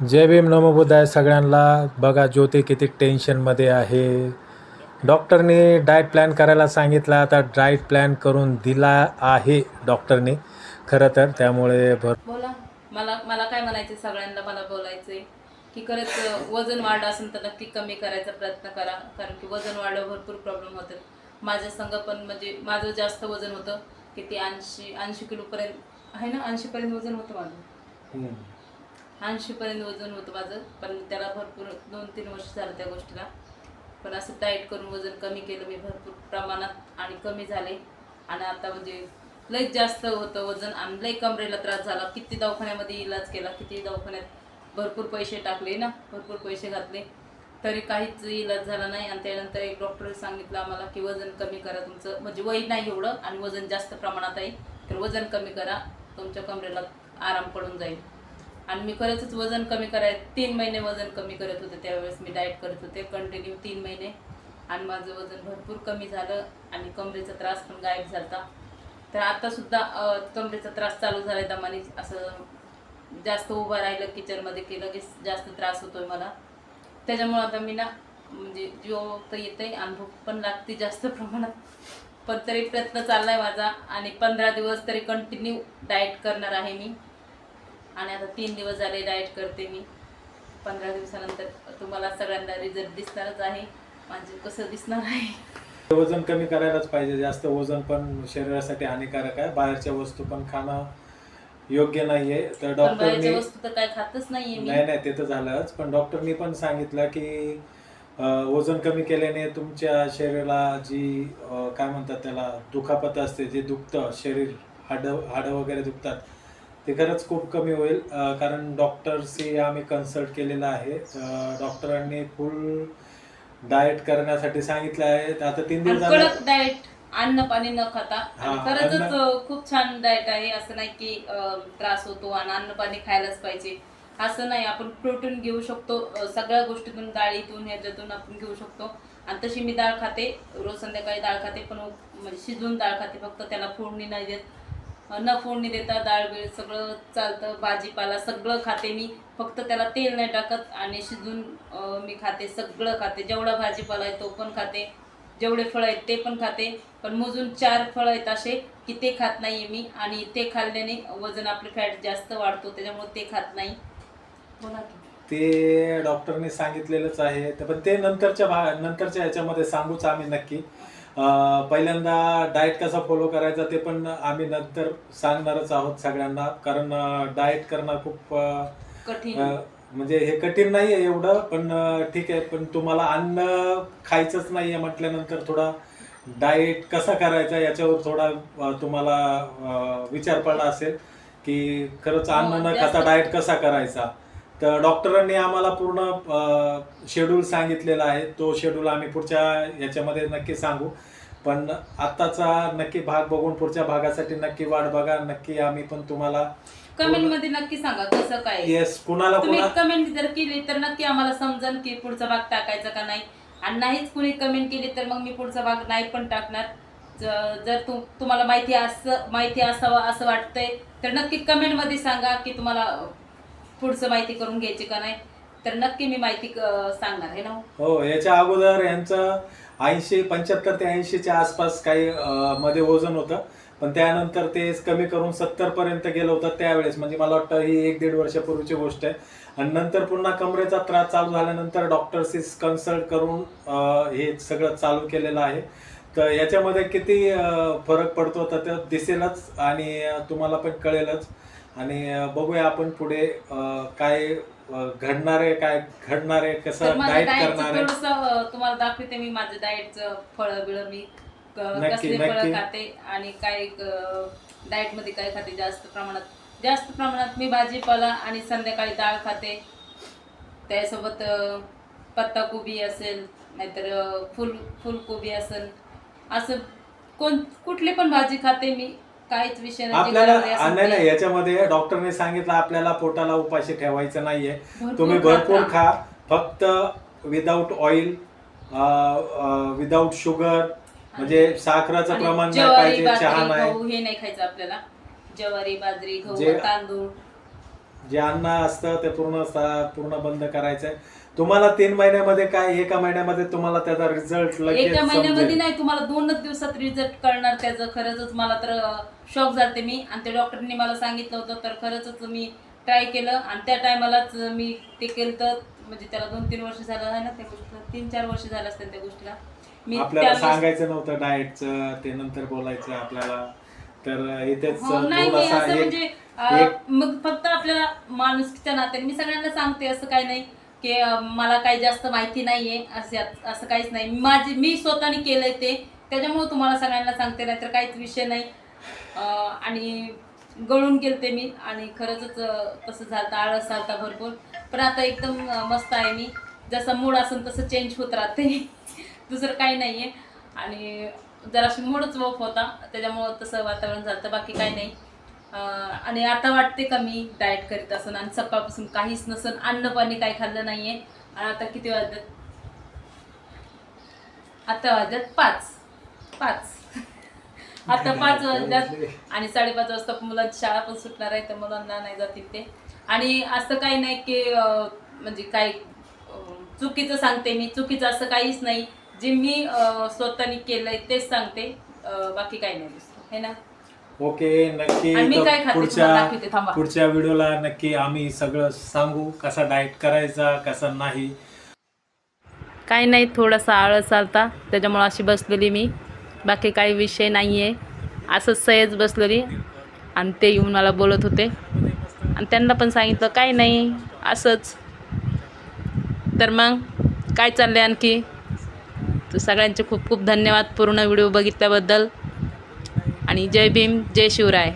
जय भीम नमो बुद्धाय सगळ्यांना. बघा ज्योती किती टेन्शनमध्ये आहे. डॉक्टरने डाएट प्लॅन करायला सांगितला आता डाएट प्लॅन करून दिला आहे डॉक्टरने. खरं तर त्यामुळे भर बोला. मला मला काय म्हणायचं सगळ्यांना मला बोलायचंय की खरंच वजन वाढलं असेल तर नक्की कमी करायचा प्रयत्न करा. कारण की वजन वाढलं भरपूर प्रॉब्लेम होतात. माझ्या संग पण म्हणजे माझं जास्त वजन होतं किती ऐंशी ऐंशी किलोपर्यंत आहे ना? ऐंशीपर्यंत वजन होतं माझं. ऐंशीपर्यंत वजन होतं माझं. पण त्याला भरपूर दोन तीन वर्ष झालं त्या गोष्टीला. पण असं टाईट करून वजन कमी केलं मी भरपूर प्रमाणात आणि कमी झाले. आणि आता म्हणजे लईच जास्त होतं वजन आणि लई कमरेला त्रास झाला. किती दवाखान्यामध्ये इलाज केला किती दवाखान्यात भरपूर पैसे टाकले ना भरपूर पैसे घातले. तरी काहीच इलाज झाला नाही. आणि त्यानंतर एक डॉक्टर सांगितलं आम्हाला की वजन कमी करा तुमचं. म्हणजे वय नाही एवढं आणि वजन जास्त प्रमाणात आहे. तर वजन कमी करा. तुमच्या कमरेला आराम पडून जाईल. आणि मी खरंच वजन कमी कराय तीन महिने वजन कमी करत होते त्यावेळेस मी डाएट करत होते कंटिन्यू तीन महिने. आणि माझं वजन भरपूर कमी झालं आणि कमरेचा त्रास पण गायब झाला तर आतासुद्धा कमरेचा त्रास चालू झालाय दमाने. असं जास्त उभं राहिलं किचनमध्ये की लगेच जास्त त्रास होतोय मला. त्याच्यामुळं आता मी ना म्हणजे जीव तर येते आणि भूक पण लागते जास्त प्रमाणात पण तरी प्रयत्न चाललाय माझा. आणि पंधरा दिवस तरी कंटिन्यू डाएट करणार आहे मी. आणि आता तीन दिवस झाले डाएट करते मी. पंधरा दिवसानंतर तुम्हाला सगळ्यांना रिझल्ट दिसणारच आहे. म्हणजे कसं दिसणार आहे? वजन कमी करायलाच पाहिजे. जास्त वजन पण शरीरासाठी हानिकारक आहे. बाहेरच्या वस्तू पण खाणं योग्य नाहीये. तर डॉक्टरनी वस्तू तर काय खातच नाहीये नाही नाही ते तर झालंच. पण डॉक्टरनी पण सांगितलं की वजन कमी केल्याने तुमच्या शरीराला जी काय म्हणतात त्याला दुखापत असते जे दुखतं शरीर हाडं हाडं वगैरे दुखतात ते खरंच खूप कमी होईल कारण डॉक्टरशी आम्ही कन्सल्ट केलेलं आहे. डॉक्टरांनी फुल डाएट करण्यासाठी सांगितलं आहे. आता तीन दिवस कडक डाएट अन्न पाणी न खाता. आणि हा, खरंच अन्न- खूप छान डाएट आहे. असं नाही की अं, त्रास होतो आणि अन्न पाणी खायलाच पाहिजे. असं नाही आपण प्रोटीन घेऊ शकतो. अं, सगळ्या गोष्टीतून डाळीतून ह्याच्यातून आपण घेऊ शकतो. आणि तशी मी डाळ खाते. रोज संध्याकाळी डाळ खाते पण म्हणजे शिजवून डाळ खाते. फक्त त्याला फोडणी नाही देत. न फोडणी देता डाळ बिळ सगळं चालतं भाजीपाला सगळं खाते मी. फक्त त्याला तेल नाही टाकत आणि शिजून मी खाते सगळं खाते. जेवढा भाजीपाला आहे तो पण खाते. जेवढे फळ आहेत ते पण खाते. पण मोजून चार फळ आहेत असे की ते खात नाही मी आणि ते खाल्ल्याने वजन आपले फॅट जास्त वाढतो त्याच्यामुळे ते खात नाही. बोला ते डॉक्टरने सांगितलेलंच आहे. तर पण ते नंतरच्या भा नंतरच्या ह्याच्यामध्ये सांगूच आम्ही नक्की. पहिल्यांदा डाएट कसा फॉलो करायचा ते पण आम्ही नंतर सांगणारच आहोत सगळ्यांना. कारण डाएट करणं खूप म्हणजे हे कठीण नाही आहे एवढं पण ठीक आहे. पण तुम्हाला अन्न खायचंच नाही आहे म्हटल्यानंतर थोडा डाएट कसा करायचा याच्यावर थोडा तुम्हाला विचार पडला असेल की खरंच अन्न न हो, खाता डाएट कसा करायचा? तर डॉक्टरांनी आम्हाला पूर्ण शेड्यूल सांगितलेला आहे. तो शेड्यूल आम्ही पुढच्या याच्यामध्ये नक्की सांगू. पण आत्ताचा नक्की भाग बघून पुढच्या भागासाठी नक्की वाट बघा. नक्की आम्ही पण तुम्हाला कमेंटमध्ये नक्की सांगा कसं काय. येस कुणाला तुम्ही कुणा कमेंट जर केली तर नक्की आम्हाला समजेल की पुढचा भाग टाकायचा का नाही. आणि नाहीच कुणी कमेंट केली तर मग मी पुढचा भाग नाही पण टाकणार. ज- जर तु तुम्हाला माहिती असं माहिती असावं असं वाटतंय तर नक्की कमेंटमध्ये सांगा की तुम्हाला पुढचं माहिती करून घ्यायची का नाही तर नक्की मी माहिती सांगणार आहे ना? हो याच्या अगोदर यांचं ऐंशी पंच्याहत्तर ते ऐंशीच्या आसपास काही मध्ये वजन होतं. पण त्यानंतर ते कमी करून सत्तर पर्यंत गेलं होतं त्यावेळेस. म्हणजे मला वाटतं ही एक दीड वर्षापूर्वीची गोष्ट आहे. आणि नंतर पुन्हा कमरेचा त्रास चालू झाल्यानंतर डॉक्टरशी कन्सल्ट करून हे सगळं चालू केलेलं आहे. तर याच्यामध्ये किती फरक पडतो तर दिसेलच आणि तुम्हाला पण कळेलच. आणि बघूया आपण पुढे काय घडणार आहे काय घडणार आहे कसं डाएट करणार. आहे तुम्हाला दाखवते मी माझं डाएटचं फळं बिळं मी क- नक्की, कसले नक्की. फळं खाते आणि काय डाएटमध्ये काय खाते जास्त प्रमाणात. जास्त प्रमाणात मी भाजीपाला आणि संध्याकाळी डाळ खाते. त्यासोबत अं, पत्ताकोबी असेल नाहीतर अं, फुल फुलकोबी असेल. असं कोण कुठली पण भाजी खाते मी. काहीच विषय नाही. जे आपल्याला आ, नाही ते. नाही याच्यामध्ये डॉक्टरने सांगितलं आपल्याला पोटाला उपाशी ठेवायचं नाहीये भरपूर तुम्ही भरपूर. खा फक्त विदाऊट ऑइल विदाऊट शुगर म्हणजे साखराचं आणि प्रमाण नाही ज्वारी पाहिजे चहा बाजरी नाही गहू हे नाही खायचं आपल्याला ज्वारी बाजरी गहू जे- तांदूळ जे अन्न असतं ते पूर्ण पूर्ण बंद करायचं आहे तुम्हाला तीन महिन्यामध्ये काय एका महिन्यामध्ये तुम्हाला त्याचा रिझल्ट एका महिन्यामध्ये. नाही तुम्हाला दोनच दिवसात रिझल्ट कळणार त्याचं. खरंच मला तर शॉक झालते मी. आणि त्या डॉक्टरनी मला सांगितलं होतं तर खरंच मी ट्राय केलं. आणि त्या टायमालाच मी ते केलं तर म्हणजे त्याला दोन तीन वर्ष झालं आहे ना त्या गोष्टीला. तीन चार वर्ष झालं असतील त्या गोष्टीला. मी आपल्याला त्यावेळेस- सांगायचं नव्हतं डाएटचं ते नंतर बोलायचं आपल्याला. तर इथेच हो, नाही असं एक- म्हणजे अं, मग फक्त आपल्याला माणुसकीच्या नात्याने. मी सगळ्यांना सांगते असं काही नाही की अं, मला काही जास्त माहिती नाहीये असे असं काहीच नाही. माझी मी स्वतःने केलंय ते. त्याच्यामुळे तुम्हाला सगळ्यांना सांगते नाही तर काहीच विषय नाही. अं, आणि गळून गेलते मी. आणि खरंच तसं झालं आळस चालता भरपूर. पण आता एकदम अं, मस्त आहे मी. जसं मूड असेल तसं चेंज होत राहते. दुसरं काही नाहीये. आणि जराशी मूडच वॉक होता. त्याच्यामुळं तसं वातावरण झालं बाकी काही नाही. आणि आता वाटते का मी डाएट करीत असन आणि सकाळपासून काहीच नसन अन्न पाणी काही खाल्लं नाहीये. आणि आता किती वाजतात आता वाजतात पाच. पाच. आता पाच वाजल्यात आणि साडेपाच वाजता मुलांची शाळा पण सुटणार आहे तर मुलांना नाही जातील ते आणि असं काही नाही की म्हणजे काय अं, चुकीचं सांगते मी. चुकीचं असं काहीच नाही. जे मी स्वतःने केलंय तेच सांगते. बाकी काही नाही दुसरं. है ना? ओके नक्की आणि मी तर काय खाते? पुढच्या तुम्हाला दाखवते, थांबा. पुढच्या व्हिडिओला नक्की आम्ही सगळं सांगू कसा डाएट करायचा कसा नाही. काही नाही थोडासा आळस चालता. त्याच्यामुळं अशी बसलेली मी. बाकी काही विषय नाही आहे असंच सहज बसलेली. आणि ते येऊन मला बोलत होते. आणि त्यांना पण सांगितलं काही नाही असंच. तर मग काय चाललं आणखी? तर सगळ्यांचे खूप खूप धन्यवाद पूर्ण व्हिडिओ बघितल्याबद्दल. आणि जय भीम जय शिवराय.